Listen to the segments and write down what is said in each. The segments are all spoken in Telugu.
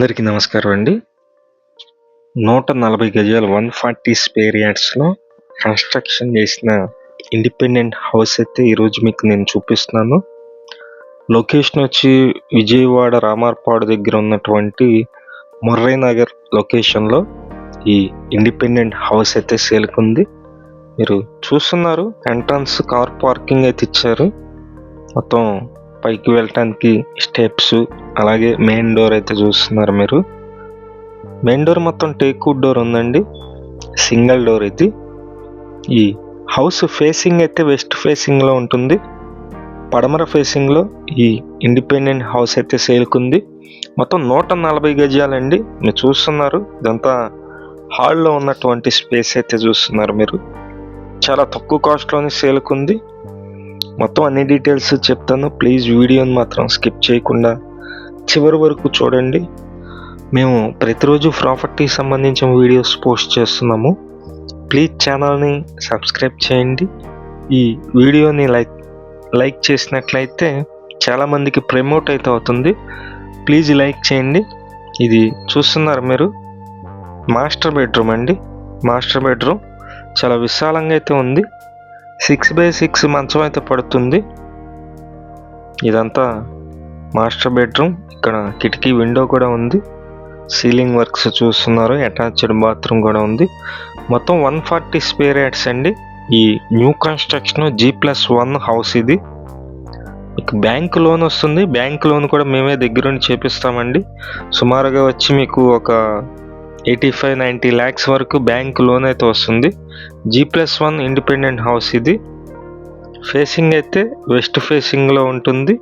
అందరికీ నమస్కారం అండి. నూట నలభై గజాల వన్ ఫార్టీ స్పేర్ యార్డ్స్లో కన్స్ట్రక్షన్ చేసిన ఇండిపెండెంట్ హౌస్ అయితే ఈరోజు మీకు నేను చూపిస్తున్నాను. లొకేషన్ వచ్చి విజయవాడ రామార్పాడు దగ్గర ఉన్నటువంటి ముర్రై నగర్ లొకేషన్లో ఈ ఇండిపెండెంట్ హౌస్ అయితే సేల్కుంది మీరు చూస్తున్నారు ఎంట్రన్స్ కార్ పార్కింగ్ అయితే ఇచ్చారు. మొత్తం పైకి వెళ్ళటానికి స్టెప్స్ అలాగే మెయిన్ డోర్ అయితే చూస్తున్నారు మీరు. మెయిన్ డోర్ మొత్తం టేక్వుడ్ డోర్ ఉందండి. సింగిల్ డోర్ ఇది. ఈ హౌస్ ఫేసింగ్ అయితే వెస్ట్ ఫేసింగ్లో ఉంటుంది. పడమర ఫేసింగ్లో ఈ ఇండిపెండెంట్ హౌస్ అయితే సేల్కుంది. మొత్తం నూట నలభై గజాలండి. మీరు చూస్తున్నారు ఇదంతా హాల్లో ఉన్నటువంటి స్పేస్ అయితే చూస్తున్నారు మీరు. చాలా తక్కువ కాస్ట్లోనే సేల్కుంది. మొత్తం అన్ని డీటెయిల్స్ చెప్తాను. ప్లీజ్ వీడియోని మాత్రం స్కిప్ చేయకుండా చివరి వరకు చూడండి. మేము ప్రతిరోజు ప్రాపర్టీ సంబంధించిన వీడియోస్ పోస్ట్ చేస్తున్నాము. ప్లీజ్ ఛానల్ని సబ్స్క్రైబ్ చేయండి. ఈ వీడియోని లైక్ లైక్ చేసినట్లయితే చాలామందికి ప్రమోట్ అయితే అవుతుంది. ప్లీజ్ లైక్ చేయండి. ఇది చూస్తున్నారు మీరు. మాస్టర్ బెడ్రూమ్ అండి. మాస్టర్ బెడ్రూమ్ చాలా విశాలంగా అయితే ఉంది. సిక్స్ బై సిక్స్ మంచం అయితే పడుతుంది. ఇదంతా మాస్టర్ బెడ్రూమ్. ఇక్కడ కిటికీ విండో కూడా ఉంది. సీలింగ్ వర్క్స్ చూస్తున్నారు. అటాచ్డ్ బాత్రూమ్ కూడా ఉంది. మొత్తం వన్ ఫార్టీ స్పేర్ యాడ్స్ అండి. ఈ new construction G plus one house ఇది. మీకు బ్యాంక్ లోన్ వస్తుంది. బ్యాంక్ లోన్ కూడా మేమే దగ్గరుండి చేపిస్తామండి. సుమారుగా వచ్చి మీకు ఒక ఎయిటీ ఫైవ్ నైంటీ ల్యాక్స్ వరకు బ్యాంక్ లోన్ అయితే వస్తుంది. G plus one independent house ఇది. ఫేసింగ్ అయితే వెస్ట్ ఫేసింగ్లో ఉంటుంది.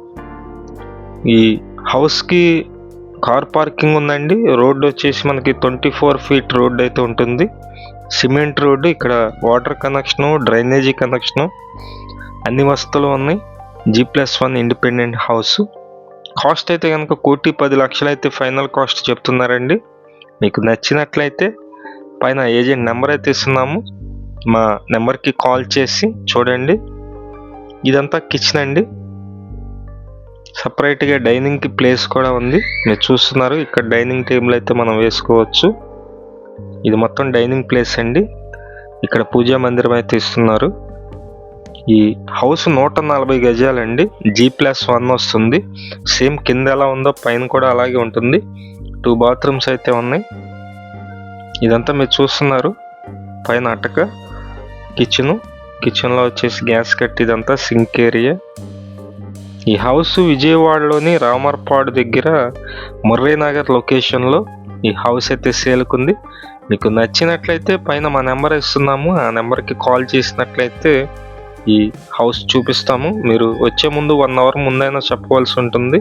ఈ హౌస్కి కార్ పార్కింగ్ ఉందండి. రోడ్ వచ్చేసి మనకి ట్వంటీ ఫోర్ ఫీట్ రోడ్ అయితే ఉంటుంది. సిమెంట్ రోడ్డు ఇక్కడ వాటర్ కనెక్షను డ్రైనేజీ కనెక్షను అన్ని వస్తువులు ఉన్నాయి. G plus one independent house. Cost అయితే కనుక కోటి పది లక్షలు అయితే ఫైనల్ కాస్ట్ చెప్తున్నారండి. మీకు నచ్చినట్లయితే పైన ఏజెంట్ నెంబర్ అయితే ఇస్తున్నాము. మా నెంబర్కి కాల్ చేసి చూడండి. ఇదంతా కిచెన్ అండి. సపరేట్గా డైనింగ్కి ప్లేస్ కూడా ఉంది. మీరు చూస్తున్నారు ఇక్కడ డైనింగ్ టేబుల్ అయితే మనం వేసుకోవచ్చు. ఇది మొత్తం డైనింగ్ ప్లేస్ అండి. ఇక్కడ పూజా మందిరం అయితే ఇస్తున్నారు. ఈ హౌస్ నూట నలభై గజాలండి. జీ ప్లస్ వన్ వస్తుంది. సేమ్ కింద ఎలా ఉందో పైన కూడా అలాగే ఉంటుంది. టూ బాత్రూమ్స్ అయితే ఉన్నాయి. ఇదంతా మీరు చూస్తున్నారు. పైన అటక కిచెను. కిచెన్లో వచ్చేసి గ్యాస్ కట్ ఇదంతా సింక్ ఏరియా. ఈ హౌస్ విజయవాడలోని రామర్పాడు దగ్గర ముర్రేనగర్ లొకేషన్లో ఈ హౌస్ అయితే సేల్కుంది. మీకు నచ్చినట్లయితే పైన మా నెంబర్ ఇస్తున్నాము. ఆ నెంబర్కి కాల్ చేసినట్లయితే ఈ హౌస్ చూపిస్తాము. మీరు వచ్చే ముందు వన్ అవర్ ముందైనా చెప్పవలసి ఉంటుంది.